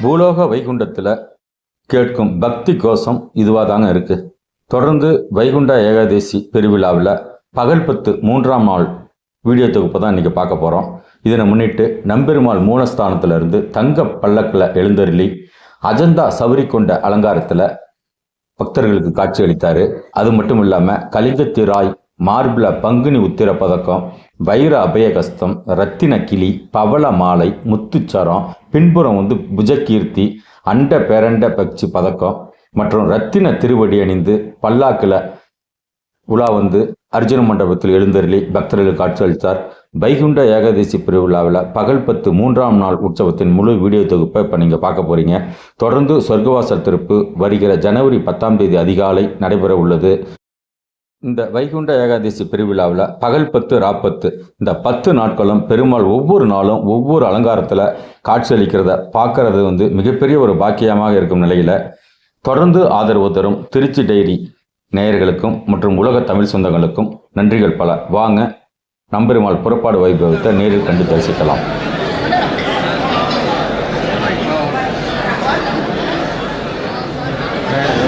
பூலோக வைகுண்டத்தில் கேட்கும் பக்தி கோஷம் இதுவாக தாங்க இருக்குது தொடர்ந்து வைகுண்ட ஏகாதேசி பெருவிழாவில் பகல் பத்து மூன்றாம் நாள் வீடியோ தொகுப்பை தான் இன்றைக்கி பார்க்க போகிறோம் இதனை முன்னிட்டு நம்பெருமாள் மூலஸ்தானத்திலிருந்து தங்க பல்லக்கில் எழுந்தருளி அஜந்தா சவுரி கொண்ட அலங்காரத்தில் பக்தர்களுக்கு காட்சி அளித்தார் அது மட்டும் இல்லாமல் கலிங்கத்திராய் மார்பிள பங்குனி உத்திர பதக்கம் வைர அபயகஸ்தம் ரத்தின கிளி பவள மாலை முத்துச்சரம் பின்புறம் வந்து புஜகீர்த்தி அண்ட பேரண்ட பக்ஷி பதக்கம் மற்றும் ரத்தின திருவடி அணிந்து பல்லாக்கில் உலா வந்து அர்ஜுன மண்டபத்தில் எழுந்தருளி பக்தர்களுக்கு காட்சியளித்தார். வைகுண்ட ஏகாதசி பெருவிழாவில் பகல் பத்து மூன்றாம் நாள் உற்சவத்தின் முழு வீடியோ தொகுப்பை இப்போ நீங்கள் பார்க்க போகிறீங்க தொடர்ந்து சொர்க்கவாசல் திருப்பு வருகிற ஜனவரி பத்தாம் தேதி அதிகாலை நடைபெற உள்ளது இந்த வைகுண்ட ஏகாதசி பெருவிழாவில் பகல் பத்து ராப்பத்து இந்த பத்து நாட்களும் பெருமாள் ஒவ்வொரு நாளும் ஒவ்வொரு அலங்காரத்தில் காட்சியளிக்கிறத பார்க்கறது வந்து மிகப்பெரிய ஒரு பாக்கியமாக இருக்கும் நிலையில் தொடர்ந்து ஆதரவு தரும் திருச்சி டைரி நேயர்களுக்கும் மற்றும் உலக தமிழ் சொந்தங்களுக்கும் நன்றிகள் பல வாங்க நம்பெருமாள் புறப்பாடு வைபவத்தை நேரில் கண்டு தரிசிக்கலாம் Yeah.